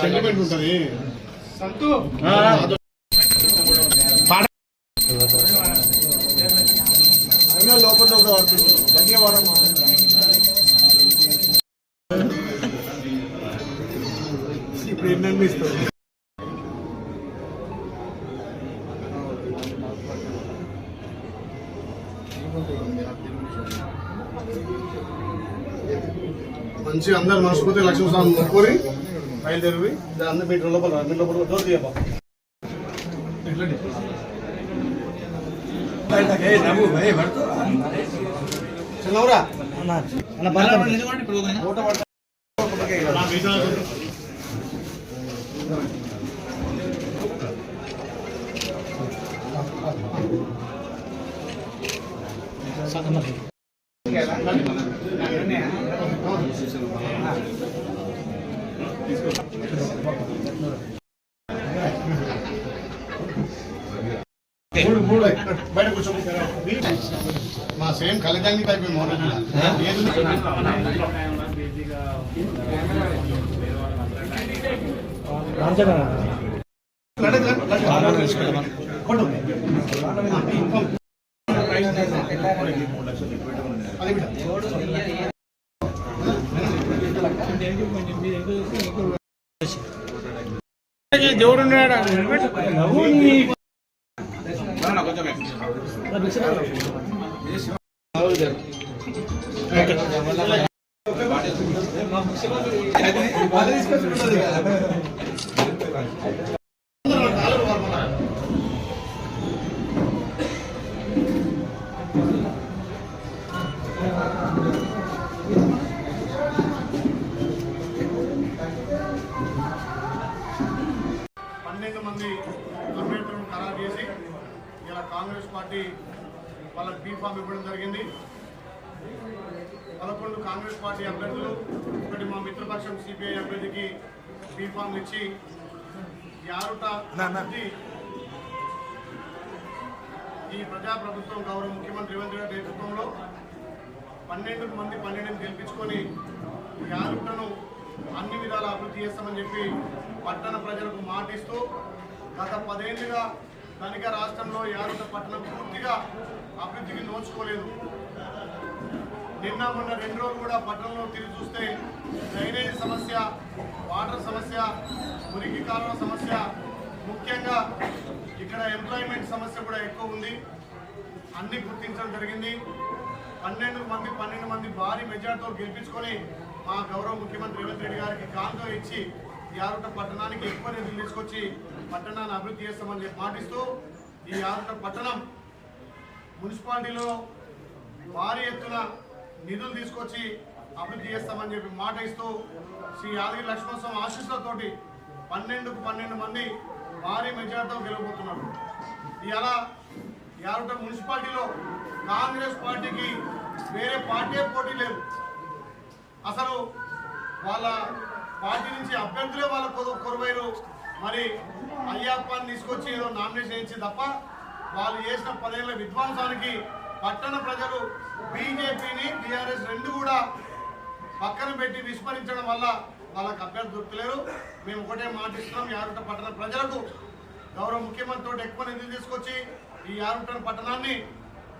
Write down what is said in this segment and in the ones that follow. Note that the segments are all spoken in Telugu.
సెంటిమెంట్ ఉంటుంది. సంతు. లోపల ఇప్పుడు ఎన్ని మంచి అందరు మనస్ఫూర్తి లక్ష్మీ స్వామి మొక్కుని బయలుదేరి అందరు మీటర్ లోపల. మీ లోపల డోర్ తీయబ్బా. చిన్నవరా? ఓట పడతా. మా సేమ్ కలిదంగి టైప్ మోడల్. నడక, నడక. కొట్టు. అది దేవుడు పన్నెండు కాంగ్రెస్ పార్టీ వాళ్ళకి బీఫామ్ ఇవ్వడం జరిగింది. పదకొండు కాంగ్రెస్ పార్టీ అభ్యర్థులు ఒకటి మా మిత్రపక్షం సిపిఐ అభ్యర్థికి బీఫామ్ ఇచ్చి యారుట ఈ ప్రజాప్రభుత్వం గౌరవ ముఖ్యమంత్రి రేవంత్ రెడ్డి నేతృత్వంలో పన్నెండు మంది పన్నెండుని గెలిపించుకొని యారుటను అన్ని విధాల అభివృద్ధి చేస్తామని చెప్పి పట్టణ ప్రజలకు మాటిస్తూ గత పదేళ్ళుగా కనుక రాష్ట్రంలో యాదవ పట్టణం పూర్తిగా అభివృద్ధికి నోచుకోలేదు. నిన్న మొన్న రెండు రోజులు కూడా పట్టణంలో తిరిగి చూస్తే డ్రైనేజ్ సమస్య వాటర్ సమస్య మురికి కాలువ సమస్య ముఖ్యంగా ఇక్కడ ఎంప్లాయ్మెంట్ సమస్య కూడా ఎక్కువ ఉంది. అన్ని గుర్తించడం జరిగింది. పన్నెండు మంది పన్నెండు మంది భారీ మెజార్టీతో గెలిపించుకొని మా గౌరవ ముఖ్యమంత్రి రేవంత్ రెడ్డి గారికి కాంతో ఇచ్చి యారుట పట్టణానికి ఎక్కువ నిధులు తీసుకొచ్చి పట్టణాన్ని అభివృద్ధి చేస్తామని చెప్పి మాటిస్తూ ఈ యారుట పట్టణం మున్సిపాలిటీలో భారీ ఎత్తున నిధులు తీసుకొచ్చి అభివృద్ధి చేస్తామని చెప్పి మాట ఇస్తూ శ్రీ యాదగిరి లక్ష్మణస్వామి ఆశీస్సులతోటి పన్నెండుకు పన్నెండు మంది భారీ మెజార్టీతో గెలవబోతున్నారు. ఇలా యారుట మున్సిపాలిటీలో కాంగ్రెస్ పార్టీకి వేరే పార్టీ పోటీ లేదు. అసలు వాళ్ళ పార్టీ నుంచి అభ్యర్థులే వాళ్ళ కొరు- కొరువైరు మరి అయ్యప్పని తీసుకొచ్చి ఏదో నామినేషన్ ఇచ్చి తప్ప వాళ్ళు చేసిన పదేళ్ళ విధ్వంసానికి పట్టణ ప్రజలు బీజేపీని బీఆర్ఎస్ రెండు కూడా పక్కన పెట్టి విస్మరించడం వల్ల వాళ్ళకి అభ్యర్థి దొరకలేరు మేము ఒకటే మాటిస్తున్నాం యారుట పట్టణ ప్రజలకు గౌరవ ముఖ్యమంత్రితో ఎక్కువ నిధులు తీసుకొచ్చి ఈ యారుట పట్టణాన్ని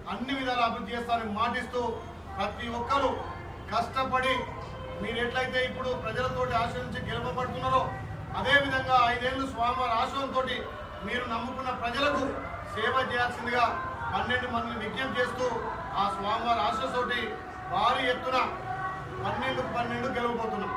అన్ని విధాలు అభివృద్ధి చేస్తారని మాటిస్తూ ప్రతి ఒక్కరూ కష్టపడి మీరు ఎట్లయితే ఇప్పుడు ప్రజలతోటి ఆశ్రయించి గెలవబడుతున్నారో అదేవిధంగా ఐదేళ్ళు స్వామివారి ఆశ్రయంతో మీరు నమ్ముకున్న ప్రజలకు సేవ చేయాల్సిందిగా పన్నెండు మందిని విజ్ఞప్తి చేస్తూ ఆ స్వామివారి ఆశ్రయంతోటి భారీ ఎత్తున పన్నెండు పన్నెండు గెలవబోతున్నాం.